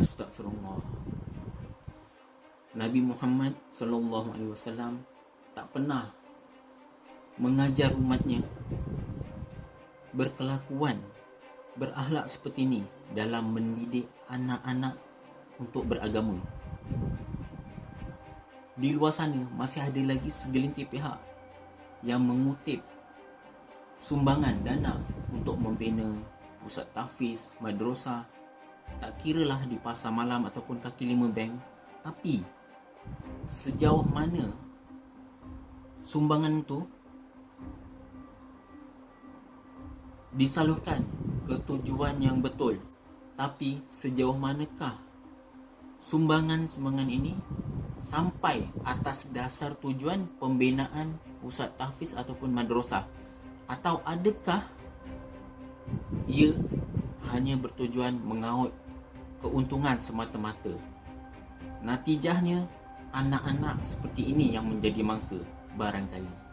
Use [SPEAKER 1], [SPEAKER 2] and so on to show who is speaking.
[SPEAKER 1] Astagfirullah. Nabi Muhammad sallallahu alaihi wasallam tak pernah mengajar umatnya berkelakuan berakhlak seperti ini dalam mendidik anak-anak untuk beragama. Di luar sana masih ada lagi segelintir pihak yang mengutip sumbangan dana untuk membina pusat tahfiz, madrasah, tak kiralah di pasar malam ataupun kaki lima bank, tapi sejauh mana sumbangan itu disalurkan ke tujuan yang betul? Tapi sejauh manakah sumbangan-sumbangan ini sampai atas dasar tujuan pembinaan pusat tahfiz ataupun madrasah? Atau adakah ia hanya bertujuan mengaut keuntungan semata-mata. Natijahnya anak-anak seperti ini yang menjadi mangsa barangkali